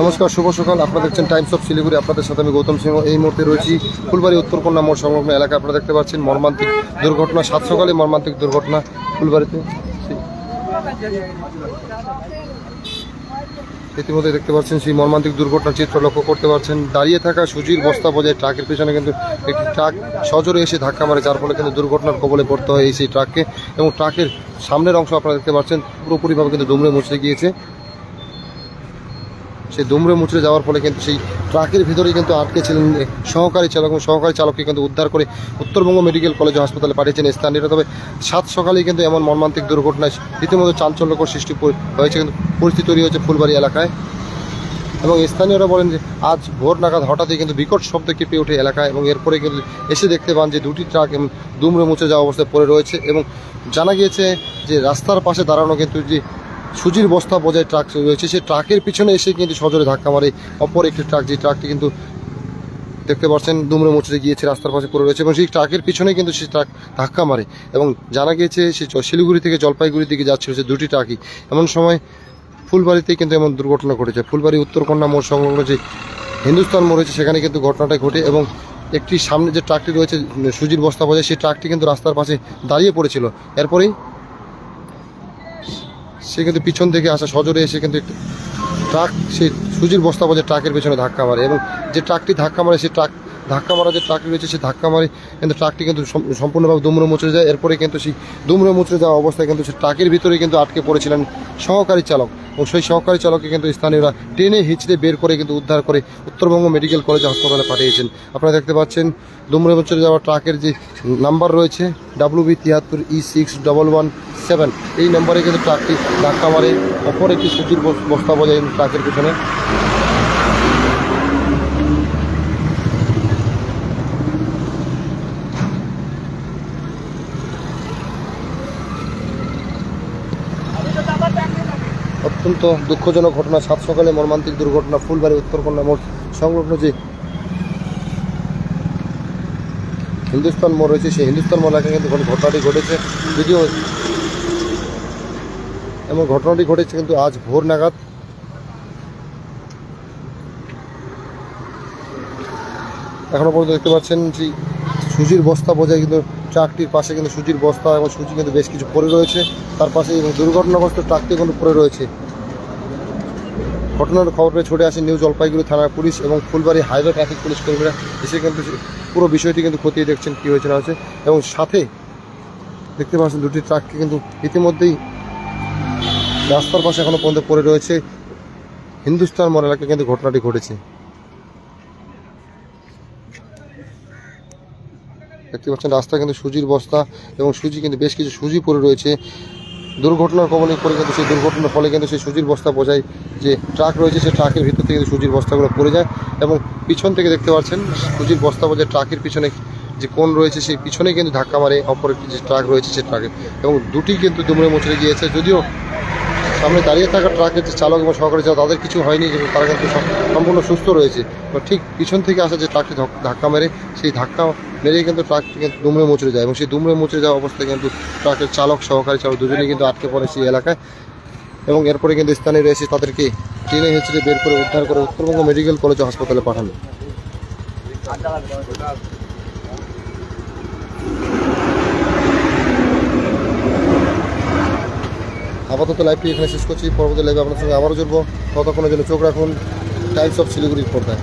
নমস্কার, শুভ সকাল। আপনারা দেখছেন টাইমস অফ শিলিগুড়ি আপনাদের সাথে আমি গৌতম সিংহ। এই মুহূর্তে রয়েছি ফুলবাড়ি উত্তরকন্যা মোড় সংলগ্ন এলাকা আপনারা দেখতে পাচ্ছেন মর্মান্তিক দুর্ঘটনা, সাত সকালে মর্মান্তিক দুর্ঘটনা ফুলবাড়িতে। ইতিমধ্যে দেখতে পাচ্ছেন সেই মর্মান্তিক দুর্ঘটনার চিত্র লক্ষ্য করতে পারছেন। দাঁড়িয়ে থাকা সুজির বস্তা বজায় ট্রাকের পেছনে কিন্তু একটি ট্রাক সজোরে এসে ধাক্কা মারে, যার ফলে কিন্তু দুর্ঘটনার কবলে পড়তে হয় এই সেই ট্রাককে। এবং ট্রাকের সামনের অংশ আপনারা দেখতে পাচ্ছেন, পুরোপুরিভাবে কিন্তু দুমড়ে মুচড়ে গিয়েছে। সেই দুমড়ে মুচড়ে যাওয়ার ফলে কিন্তু সেই ট্রাকের ভিতরেই কিন্তু আটকে ছিলেন সহকারী চালক এবং সহকারী চালককে কিন্তু উদ্ধার করে উত্তরবঙ্গ মেডিকেল কলেজ হাসপাতালে পাঠিয়েছেন স্থানীয়রা। তবে সাত সকালেই কিন্তু এমন মর্মান্তিক দুর্ঘটনায় রীতিমতো চাঞ্চল্যকর সৃষ্টি হয়েছে কিন্তু পরিস্থিতি তৈরি হয়েছে ফুলবাড়ি এলাকায়। এবং স্থানীয়রা বলেন যে, আজ ভোর নাগাদ হঠাৎই কিন্তু বিকট শব্দ কেঁপে ওঠে এলাকায় এবং এরপরে কিন্তু এসে দেখতে পান যে দুটি ট্রাক এবং দুমড়ে মুছে যাওয়া অবস্থায় পড়ে রয়েছে এবং জানা গিয়েছে যে রাস্তার পাশে দাঁড়ানো কিন্তু যে সুজির বস্তা বোঝায় ট্রাক রয়েছে। সেই ট্রাকের পিছনে এসে কিন্তু সজোরে ধাক্কা মারে। অপর একটি ট্রাক, যে ট্রাকটি কিন্তু দেখতে পাচ্ছেন দুমড়ে মুচড়ে গিয়েছে, রাস্তার পাশে পড়ে রয়েছে এবং সেই ট্রাকের পিছনে কিন্তু সেই ট্রাক ধাক্কা মারে এবং জানা গিয়েছে সে শিলিগুড়ি থেকে জলপাইগুড়ির দিকে যাচ্ছিল সে দুটি ট্রাকই। এমন সময় ফুলবাড়িতেই কিন্তু এমন দুর্ঘটনা ঘটেছে। ফুলবাড়ি, উত্তরকন্যা মোড় সংলগ্ন যে হিন্দুস্তান মোড় রয়েছে, সেখানে কিন্তু ঘটনাটা ঘটে এবং একটি সামনে যে ট্রাকটি রয়েছে, সুজির বস্তা বোঝায় সেই ট্রাকটি কিন্তু রাস্তার পাশে দাঁড়িয়ে পড়েছিল। এরপরেই সে কিন্তু পিছন থেকে আসা সজোরে এসে কিন্তু ট্রাক, সেই সুজির বস্তা বোঝায় ট্রাকের পেছনে ধাক্কা মারে এবং যে ট্রাকটি ধাক্কা মারে, সেই ট্রাক ধাক্কা মারা যে ট্রাকটি রয়েছে, সেই ধাক্কা মারে কিন্তু ট্রাকটি কিন্তু সম্পূর্ণভাবে দুমড়ে মুচড়ে যায়। এরপরে কিন্তু সেই দুমড়ে মুচড়ে যাওয়া অবস্থায় কিন্তু সেই ট্রাকের ভিতরে কিন্তু আটকে পড়েছিলেন সহকারী চালক এবং সেই সহকারী চালককে কিন্তু স্থানীয়রা ট্রেনে হিঁচড়ে বের করে কিন্তু উদ্ধার করে উত্তরবঙ্গ মেডিকেল কলেজ হাসপাতালে পাঠিয়েছেন। আপনারা দেখতে পাচ্ছেন দুমড়ে মুচড়ে যাওয়া ট্রাকের যে নাম্বার রয়েছে ডাব্লিউ বি তিয়াত্তর E six double one seven এই নাম্বারে কিন্তু ট্রাকটি ধাক্কা মারে। অপর একটি বস- বস্তা বোঝায় ট্রাকের পিছনে। অত্যন্ত দুঃখজনক ঘটনা। সাত সকালে মর্মান্তিক দুর্ঘটনা ফুলবাড়ি উত্তরকন্যা মোড় সংলগ্ন যে হিন্দুস্তান মোড় রয়েছে, সেই হিন্দুস্তান মোড় এলাকায় কিন্তু ঘটনাটি ঘটেছে। যদিও এমন ঘটনাটি ঘটেছে কিন্তু আজ ভোর নাগাদ। এখনও পর্যন্ত দেখতে পাচ্ছেন যে সুজির বস্তা বোঝায় কিন্তু ট্রাকটির পাশে কিন্তু সুজির বস্তা এবং সুজি কিন্তু বেশ কিছু পড়ে রয়েছে। তার পাশে দুর্ঘটনাগ্রস্ত ট্রাকটি কিন্তু পড়ে রয়েছে। ঘটনার খবর পেয়ে ছুটে আসে নিউ জলপাইগুড়ি থানার পুলিশ এবং ফুলবাড়ি হাইওয়ে ট্রাফিক পুলিশ কর্মীরা। এসে কিন্তু পুরো বিষয়টি কিন্তু খতিয়ে দেখছেন কী হয়েছে না হয়েছে। এবং সাথে দেখতে পাচ্ছেন দুটি ট্রাককে কিন্তু ইতিমধ্যেই রাস্তার পাশে এখনও পর্যন্ত পড়ে রয়েছে। হিন্দুস্তান মোড় এলাকায় কিন্তু ঘটনাটি ঘটেছে। দেখতে পাচ্ছেন রাস্তায় কিন্তু সুজির বস্তা এবং সুজি কিন্তু বেশ কিছু সুজি পড়ে রয়েছে। দুর্ঘটনার কবলে পড়ে কিন্তু সেই দুর্ঘটনার ফলে কিন্তু সেই সুজির বস্তা বোঝায় যে ট্রাক রয়েছে, সেই ট্রাকের ভিতর থেকে সুজির বস্তাগুলো পড়ে যায় এবং পিছন থেকে দেখতে পাচ্ছেন সুজির বস্তা বোঝায় ট্রাকের পিছনে যে কোন রয়েছে, সেই পিছনে কিন্তু ধাক্কা মারে অপর একটি যে ট্রাক রয়েছে, সেই ট্রাকের এবং দুটি কিন্তু দুমড়ে মুচড়ে গিয়েছে, যদিও সামনে দাঁড়িয়ে থাকা ট্রাকের যে চালক এবং সহকারী চালক তাদের কিছু হয়নি তারা কিন্তু সম্পূর্ণ সুস্থ রয়েছে। ঠিক পিছন থেকে আসা যে ট্রাকটি ধক- ধাক্কা মেরে, সেই ধাক্কা মেরে কিন্তু ট্রাকটি কিন্তু দুমড়ে মুচড়ে যায় এবং সেই দুমড়ে মুচড়ে যাওয়া অবস্থায় কিন্তু ট্রাকের চালক, সহকারী চালক দুজনেই কিন্তু আটকে পড়ে সেই এলাকায় এবং এরপরে কিন্তু স্থানীয় রয়েছে তাদেরকে টেনে হেঁচড়ে বের করে উদ্ধার করে উত্তরবঙ্গ মেডিকেল কলেজ হাসপাতালে পাঠানো আপাতত লাইভটি এখানে শেষ করছি। পরবর্তী লাইভে আপনার সঙ্গে আবারও জুড়বো। ততক্ষণের জন্য চোখ রাখুন। টাইমস অফ শিলিগুড়ির পর্দায়